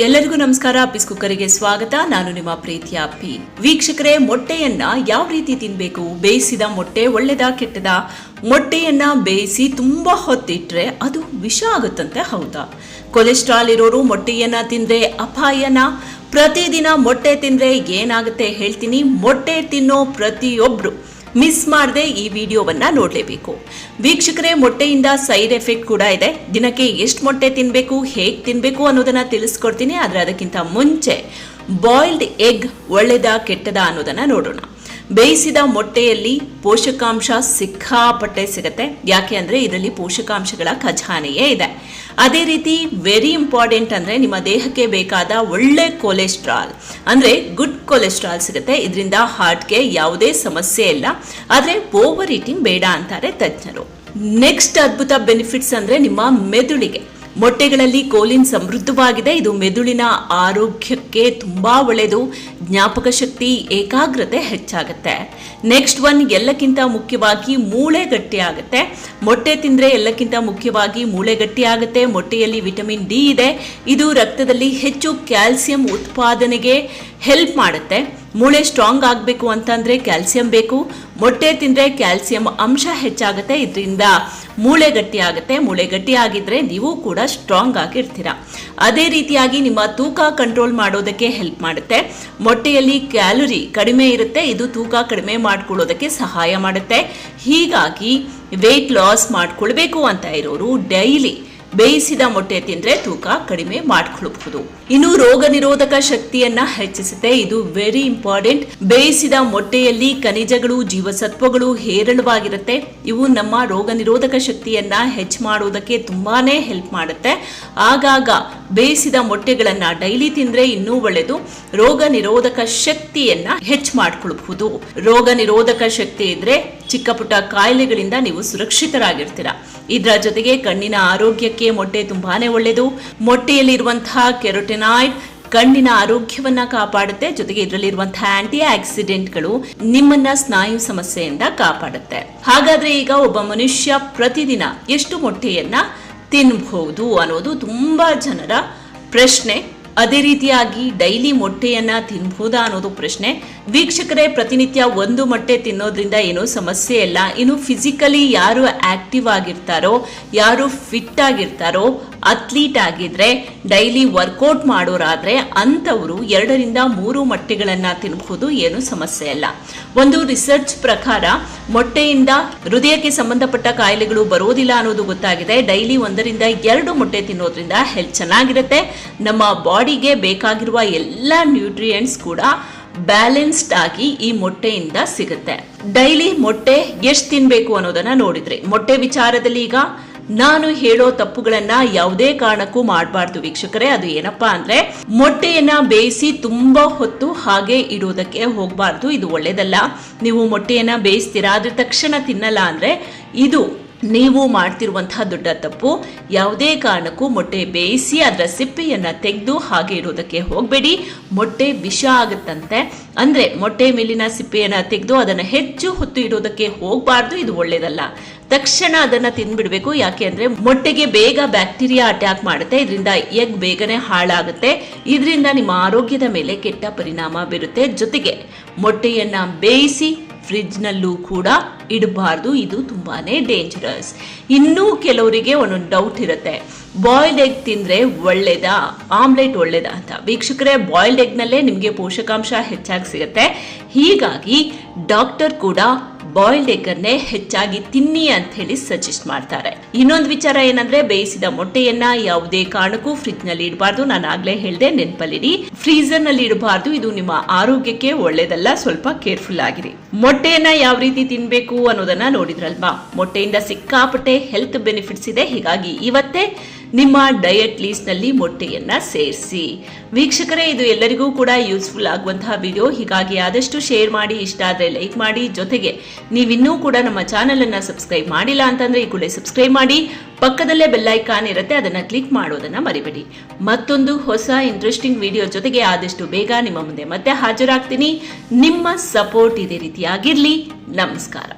ಎಲ್ಲರಿಗೂ ನಮಸ್ಕಾರ. ಪಿಸ್ ಕುಕ್ಕರಿಗೆ ಸ್ವಾಗತ. ನಾನು ನಿಮ್ಮ ಪ್ರೀತಿಯ ಪಿ ವೀಕ್ಷಕರೇ, ಮೊಟ್ಟೆಯನ್ನ ಯಾವ ರೀತಿ ತಿನ್ಬೇಕು? ಬೇಯಿಸಿದ ಮೊಟ್ಟೆ ಒಳ್ಳೆದ, ಕೆಟ್ಟದ? ಮೊಟ್ಟೆಯನ್ನ ಬೇಯಿಸಿ ತುಂಬಾ ಹೊತ್ತಿಟ್ರೆ ಅದು ವಿಷ ಆಗುತ್ತಂತೆ, ಹೌದಾ? ಕೊಲೆಸ್ಟ್ರಾಲ್ ಇರೋರು ಮೊಟ್ಟೆಯನ್ನ ತಿಂದ್ರೆ ಅಪಾಯನ? ಪ್ರತಿದಿನ ಮೊಟ್ಟೆ ತಿಂದ್ರೆ ಏನಾಗುತ್ತೆ ಹೇಳ್ತೀನಿ. ಮೊಟ್ಟೆ ತಿನ್ನೋ ಪ್ರತಿಯೊಬ್ರು ಮಿಸ್ ಮಾಡದೆ ಈ ವಿಡಿಯೋವನ್ನ ನೋಡಲೇಬೇಕು. ವೀಕ್ಷಕರೇ, ಮೊಟ್ಟೆಯಿಂದ ಸೈಡ್ ಎಫೆಕ್ಟ್ ಕೂಡ ಇದೆ. ದಿನಕ್ಕೆ ಎಷ್ಟು ಮೊಟ್ಟೆ ತಿನ್ನಬೇಕು ಹೇಗೆ ತಿನ್ನಬೇಕು ಅನ್ನೋದನ್ನ ತಿಳಿಸ್ಕೊಡ್ತೀನಿ. ಆದರೆ ಅದಕ್ಕಿಂತ ಮುಂಚೆ, ಬಾಯ್ಲ್ಡ್ ಎಗ್ ಒಳ್ಳೇದಾ ಕೆಟ್ಟದಾ ಅನ್ನೋದನ್ನ ನೋಡೋಣ. ಬೇಯಿಸಿದ ಮೊಟ್ಟೆಯಲ್ಲಿ ಪೋಷಕಾಂಶ ಸಿಕ್ಕಾಪಟ್ಟೆ ಸಿಗುತ್ತೆ. ಯಾಕೆ ಅಂದ್ರೆ ಇದರಲ್ಲಿ ಪೋಷಕಾಂಶಗಳ ಖಜಾನೆಯೇ ಇದೆ. ಅದೇ ರೀತಿ ವೆರಿ ಇಂಪಾರ್ಟೆಂಟ್ ಅಂದ್ರೆ ನಿಮ್ಮ ದೇಹಕ್ಕೆ ಬೇಕಾದ ಒಳ್ಳೆ ಕೊಲೆಸ್ಟ್ರಾಲ್ ಅಂದ್ರೆ ಗುಡ್ ಕೊಲೆಸ್ಟ್ರಾಲ್ ಸಿಗುತ್ತೆ. ಇದರಿಂದ ಹಾರ್ಟ್ಗೆ ಯಾವುದೇ ಸಮಸ್ಯೆ ಇಲ್ಲ. ಆದ್ರೆ ಓವರ್ ಈಟಿಂಗ್ ಬೇಡ ಅಂತಾರೆ ತಜ್ಞರು. ನೆಕ್ಸ್ಟ್ ಅದ್ಭುತ ಬೆನಿಫಿಟ್ಸ್ ಅಂದ್ರೆ ನಿಮ್ಮ ಮೆದುಳಿಗೆ. ಮೊಟ್ಟೆಗಳಲ್ಲಿ ಕೋಲಿನ್ ಸಮೃದ್ಧವಾಗಿದೆ. ಇದು ಮೆದುಳಿನ ಆರೋಗ್ಯಕ್ಕೆ ತುಂಬಾ ಒಳ್ಳೆಯದು. ಜ್ಞಾಪಕ ಶಕ್ತಿ, ಏಕಾಗ್ರತೆ ಹೆಚ್ಚಾಗುತ್ತೆ. ನೆಕ್ಸ್ಟ್ ಒನ್ ಎಲ್ಲಕ್ಕಿಂತ ಮುಖ್ಯವಾಗಿ ಮೂಳೆ ಗಟ್ಟಿ ಆಗುತ್ತೆ. ಮೊಟ್ಟೆ ತಿಂದರೆ ಎಲ್ಲಕ್ಕಿಂತ ಮುಖ್ಯವಾಗಿ ಮೂಳೆ ಗಟ್ಟಿ ಆಗುತ್ತೆ. ಮೊಟ್ಟೆಯಲ್ಲಿ ವಿಟಮಿನ್ ಡಿ ಇದೆ. ಇದು ರಕ್ತದಲ್ಲಿ ಹೆಚ್ಚು ಕ್ಯಾಲ್ಸಿಯಂ ಉತ್ಪಾದನೆಗೆ ಹೆಲ್ಪ್ ಮಾಡುತ್ತೆ. ಮೂಳೆ ಸ್ಟ್ರಾಂಗ್ ಆಗಬೇಕು ಅಂತಂದ್ರೆ ಕ್ಯಾಲ್ಸಿಯಂ ಬೇಕು. ಮೊಟ್ಟೆ ತಿಂದ್ರೆ ಕ್ಯಾಲ್ಸಿಯಂ ಅಂಶ ಹೆಚ್ಚಾಗುತ್ತೆ ಇದರಿಂದ. ಮೂಳೆ ಗಟ್ಟಿ ಆಗುತ್ತೆ, ಮೂಳೆ ಗಟ್ಟಿ ಆಗಿದ್ರೆ ನೀವು ಕೂಡ ಸ್ಟ್ರಾಂಗ್ ಆಗಿರ್ತೀರ. ಅದೇ ರೀತಿಯಾಗಿ ನಿಮ್ಮ ತೂಕ ಕಂಟ್ರೋಲ್ ಮಾಡೋದಕ್ಕೆ ಹೆಲ್ಪ್ ಮಾಡುತ್ತೆ. ಮೊಟ್ಟೆಯಲ್ಲಿ ಕ್ಯಾಲೋರಿ ಕಡಿಮೆ ಇರುತ್ತೆ, ಇದು ತೂಕ ಕಡಿಮೆ ಮಾಡ್ಕೊಳ್ಳೋದಕ್ಕೆ ಸಹಾಯ ಮಾಡುತ್ತೆ. ಹೀಗಾಗಿ ವೆಯ್ಟ್ ಲಾಸ್ ಮಾಡ್ಕೊಳ್ಬೇಕು ಅಂತ ಇರೋರು ಡೈಲಿ ಬೇಯಿಸಿದ ಮೊಟ್ಟೆ ತಿಂದ್ರೆ ತೂಕ ಕಡಿಮೆ ಮಾಡ್ಕೊಳ್ಬಹುದು. ಇನ್ನು ರೋಗ ನಿರೋಧಕ ಶಕ್ತಿಯನ್ನ ಹೆಚ್ಚಿಸುತ್ತೆ. ಇದು ವೆರಿ ಇಂಪಾರ್ಟೆಂಟ್ ಬೇಯಿಸಿದ ಮೊಟ್ಟೆಯಲ್ಲಿ ಖನಿಜಗಳು, ಜೀವಸತ್ವಗಳು ಹೇರಳವಾಗಿರುತ್ತೆ. ಇವು ನಮ್ಮ ರೋಗ ನಿರೋಧಕ ಶಕ್ತಿಯನ್ನ ಹೆಚ್ಚು ಮಾಡೋದಕ್ಕೆ ತುಂಬಾನೇ ಹೆಲ್ಪ್ ಮಾಡುತ್ತೆ. ಆಗಾಗ ಬೇಯಿಸಿದ ಮೊಟ್ಟೆಗಳನ್ನ ಡೈಲಿ ತಿಂದ್ರೆ ಇನ್ನೂ ಒಳ್ಳೆಯದು ರೋಗ ನಿರೋಧಕ ಶಕ್ತಿಯನ್ನ ಹೆಚ್ಚು ಮಾಡ್ಕೊಳ್ಬಹುದು. ರೋಗ ನಿರೋಧಕ ಶಕ್ತಿ ಇದ್ರೆ ಚಿಕ್ಕ ಪುಟ್ಟ ಕಾಯಿಲೆಗಳಿಂದ ನೀವು ಸುರಕ್ಷಿತರಾಗಿರ್ತೀರ. ಇದರ ಜೊತೆಗೆ ಕಣ್ಣಿನ ಆರೋಗ್ಯಕ್ಕೆ ಮೊಟ್ಟೆ ತುಂಬಾನೇ ಒಳ್ಳೆಯದು. ಮೊಟ್ಟೆಯಲ್ಲಿರುವಂತಹ ಕೆರೋಟೆನಾಯ್ಡ್ ಕಣ್ಣಿನ ಆರೋಗ್ಯವನ್ನ ಕಾಪಾಡುತ್ತೆ. ಜೊತೆಗೆ ಇದರಲ್ಲಿರುವಂತಹ ಆಂಟಿ ಆಕ್ಸಿಡೆಂಟ್ಗಳು ನಿಮ್ಮನ್ನ ಸ್ನಾಯು ಸಮಸ್ಯೆಯಿಂದ ಕಾಪಾಡುತ್ತೆ. ಹಾಗಾದ್ರೆ ಈಗ ಒಬ್ಬ ಮನುಷ್ಯ ಪ್ರತಿದಿನ ಎಷ್ಟು ಮೊಟ್ಟೆಯನ್ನ ತಿನ್ಬಹುದು ಅನ್ನೋದು ತುಂಬಾ ಜನರ ಪ್ರಶ್ನೆ. ಅದೇ ರೀತಿಯಾಗಿ ಡೈಲಿ ಮೊಟ್ಟೆಯನ್ನ ತಿನ್ಬಹುದಾ ಅನ್ನೋದು ಪ್ರಶ್ನೆ. ವೀಕ್ಷಕರೇ, ಪ್ರತಿನಿತ್ಯ ಒಂದು ಮೊಟ್ಟೆ ತಿನ್ನೋದ್ರಿಂದ ಏನೂ ಸಮಸ್ಯೆ ಇಲ್ಲ. ಇನ್ನು ಫಿಸಿಕಲಿ ಯಾರು ಆಕ್ಟಿವ್ ಆಗಿರ್ತಾರೋ, ಯಾರು ಫಿಟ್ ಆಗಿರ್ತಾರೋ ಅಥ್ಲೀಟ್ ಆಗಿದ್ರೆ ಡೈಲಿ ವರ್ಕೌಟ್ ಮಾಡೋರಾದ್ರೆ ಅಂಥವರು ಎರಡರಿಂದ ಮೂರು ಮೊಟ್ಟೆಗಳನ್ನ ತಿನ್ನಬಹುದು ಏನು ಸಮಸ್ಯೆ ಅಲ್ಲ ಒಂದು ರಿಸರ್ಚ್ ಪ್ರಕಾರ ಮೊಟ್ಟೆಯಿಂದ ಹೃದಯಕ್ಕೆ ಸಂಬಂಧಪಟ್ಟ ಕಾಯಿಲೆಗಳು ಬರೋದಿಲ್ಲ ಅನ್ನೋದು ಗೊತ್ತಾಗಿದೆ. ಡೈಲಿ ಒಂದರಿಂದ ಎರಡು ಮೊಟ್ಟೆ ತಿನ್ನೋದ್ರಿಂದ ಹೆಲ್ತ್ ಚೆನ್ನಾಗಿರುತ್ತೆ. ನಮ್ಮ ಬಾಡಿಗೆ ಬೇಕಾಗಿರುವ ಎಲ್ಲ ನ್ಯೂಟ್ರಿಯೆಂಟ್ಸ್ ಕೂಡ ಬ್ಯಾಲೆನ್ಸ್ಡ್ ಆಗಿ ಈ ಮೊಟ್ಟೆಯಿಂದ ಸಿಗುತ್ತೆ. ಡೈಲಿ ಮೊಟ್ಟೆ ಎಷ್ಟು ತಿನ್ಬೇಕು ಅನ್ನೋದನ್ನ ನೋಡಿದ್ರಿ, ಮೊಟ್ಟೆ ವಿಚಾರದಲ್ಲಿ ಈಗ ನಾನು ಹೇಳೋ ತಪ್ಪುಗಳನ್ನ ಯಾವುದೇ ಕಾರಣಕ್ಕೂ ಮಾಡಬಾರ್ದು ವೀಕ್ಷಕರೇ. ಅದು ಏನಪ್ಪಾ ಅಂದ್ರೆ ಮೊಟ್ಟೆಯನ್ನ ಬೇಯಿಸಿ ತುಂಬಾ ಹೊತ್ತು ಹಾಗೆ ಇಡೋದಕ್ಕೆ ಹೋಗಬಾರ್ದು. ಇದು ಒಳ್ಳೇದಲ್ಲ. ನೀವು ಮೊಟ್ಟೆಯನ್ನ ಬೇಯಿಸ್ತೀರಾ, ಆದ್ರೆ ತಕ್ಷಣ ತಿನ್ನಲ್ಲ ಅಂದ್ರೆ ಇದು ನೀವು ಮಾಡ್ತಿರುವಂತಹ ದೊಡ್ಡ ತಪ್ಪು. ಯಾವುದೇ ಕಾರಣಕ್ಕೂ ಮೊಟ್ಟೆ ಬೇಯಿಸಿ ಅದರ ಸಿಪ್ಪೆಯನ್ನ ತೆಗೆದು ಹಾಗೆ ಇರೋದಕ್ಕೆ ಹೋಗಬೇಡಿ. ಮೊಟ್ಟೆ ವಿಷ ಆಗುತ್ತಂತೆ. ಅಂದ್ರೆ ಮೊಟ್ಟೆ ಮೇಲಿನ ಸಿಪ್ಪೆಯನ್ನ ತೆಗೆದು ಅದನ್ನ ಹೆಚ್ಚು ಹೊತ್ತು ಇಡೋದಕ್ಕೆ ಹೋಗಬಾರ್ದು, ಇದು ಒಳ್ಳೇದಲ್ಲ. ತಕ್ಷಣ ಅದನ್ನ ತಿನ್ಬಿಡ್ಬೇಕು ಯಾಕೆ ಅಂದ್ರೆ ಮೊಟ್ಟೆಗೆ ಬೇಗ ಬ್ಯಾಕ್ಟೀರಿಯಾ ಅಟ್ಯಾಕ್ ಮಾಡುತ್ತೆ. ಇದರಿಂದ ಎಗ್ ಬೇಗನೆ ಹಾಳಾಗುತ್ತೆ. ಇದರಿಂದ ನಿಮ್ಮ ಆರೋಗ್ಯದ ಮೇಲೆ ಕೆಟ್ಟ ಪರಿಣಾಮ ಬೀರುತ್ತೆ. ಜೊತೆಗೆ ಮೊಟ್ಟೆಯನ್ನ ಬೇಯಿಸಿ ಫ್ರಿಡ್ಜ್ನಲ್ಲೂ ಕೂಡ ಇಡಬಾರ್ದು. ಇದು ತುಂಬಾನೇ ಡೇಂಜರಸ್ ಇನ್ನೂ ಕೆಲವರಿಗೆ ಒಂದೊಂದು ಡೌಟ್ ಇರುತ್ತೆ. ಬಾಯ್ಲ್ಡ್ ಎಗ್ ತಿಂದ್ರೆ ಒಳ್ಳೇದಾ? ಆಮ್ಲೆಟ್ ಒಳ್ಳೇದಾ ಅಂತ. ವೀಕ್ಷಕರೇ ಬಾಯ್ಲ್ಡ್ ಎಗ್ನಲ್ಲೇ ನಿಮಗೆ ಪೋಷಕಾಂಶ ಹೆಚ್ಚಾಗಿ ಸಿಗುತ್ತೆ. ಹೀಗಾಗಿ ಡಾಕ್ಟರ್ ಕೂಡ ಬಾಯ್ಲ್ಡ್ ಅನ್ನೇ ಹೆಚ್ಚಾಗಿ ತಿನ್ನಿ ಅಂತ ಹೇಳಿ ಸಜೆಸ್ಟ್ ಮಾಡ್ತಾರೆ. ಇನ್ನೊಂದು ವಿಚಾರ ಏನಂದ್ರೆ, ಬೇಯಿಸಿದ ಮೊಟ್ಟೆಯನ್ನ ಯಾವುದೇ ಕಾರಣಕ್ಕೂ ಫ್ರಿಜ್ನಲ್ಲಿ ಇಡಬಾರ್ದು. ನಾನು ಆಗ್ಲೇ ಹೇಳ್ದೆ, ನೆನಪಲ್ಲಿಡಿ. ಫ್ರೀಸರ್ನಲ್ಲಿ ಇಡಬಾರ್ದು. ಇದು ನಿಮ್ಮ ಆರೋಗ್ಯಕ್ಕೆ ಒಳ್ಳೇದಲ್ಲ. ಸ್ವಲ್ಪ ಕೇರ್ಫುಲ್ ಆಗಿರಿ. ಮೊಟ್ಟೆಯನ್ನ ಯಾವ ರೀತಿ ತಿನ್ಬೇಕು ಅನ್ನೋದನ್ನ ನೋಡಿದ್ರಲ್ವಾ? ಮೊಟ್ಟೆಯಿಂದ ಸಿಕ್ಕಾಪಟ್ಟೆ ಹೆಲ್ತ್ ಬೆನಿಫಿಟ್ಸ್ ಇದೆ. ಹೀಗಾಗಿ ಇವತ್ತೇ ನಿಮ್ಮ ಡಯಟ್ ಲೀಸ್ಟ್ನಲ್ಲಿ ಮೊಟ್ಟೆಯನ್ನ ಸೇರಿಸಿ. ವೀಕ್ಷಕರೇ, ಇದು ಎಲ್ಲರಿಗೂ ಕೂಡ ಯೂಸ್ಫುಲ್ ಆಗುವಂತಹ ವಿಡಿಯೋ ಹೀಗಾಗಿ ಆದಷ್ಟು ಶೇರ್ ಮಾಡಿ, ಇಷ್ಟ ಆದ್ರೆ ಲೈಕ್ ಮಾಡಿ. ಜೊತೆಗೆ ನೀವಿನ್ನೂ ಕೂಡ ನಮ್ಮ ಚಾನೆಲ್ ಅನ್ನ ಸಬ್ಸ್ಕ್ರೈಬ್ ಮಾಡಿಲ್ಲ ಅಂತಂದ್ರೆ ಈ ಕೂಡಲೇ ಸಬ್ಸ್ಕ್ರೈಬ್ ಮಾಡಿ. ಪಕ್ಕದಲ್ಲೇ ಬೆಲ್ಲೈಕಾನ್ ಇರುತ್ತೆ, ಅದನ್ನ ಕ್ಲಿಕ್ ಮಾಡೋದನ್ನ ಮರಿಬೇಡಿ. ಮತ್ತೊಂದು ಹೊಸ ಇಂಟ್ರೆಸ್ಟಿಂಗ್ ವಿಡಿಯೋ ಜೊತೆಗೆ ಆದಷ್ಟು ಬೇಗ ನಿಮ್ಮ ಮುಂದೆ ಮತ್ತೆ ಹಾಜರಾಗ್ತೀನಿ. ನಿಮ್ಮ ಸಪೋರ್ಟ್ ಇದೇ ರೀತಿಯಾಗಿರ್ಲಿ. ನಮಸ್ಕಾರ.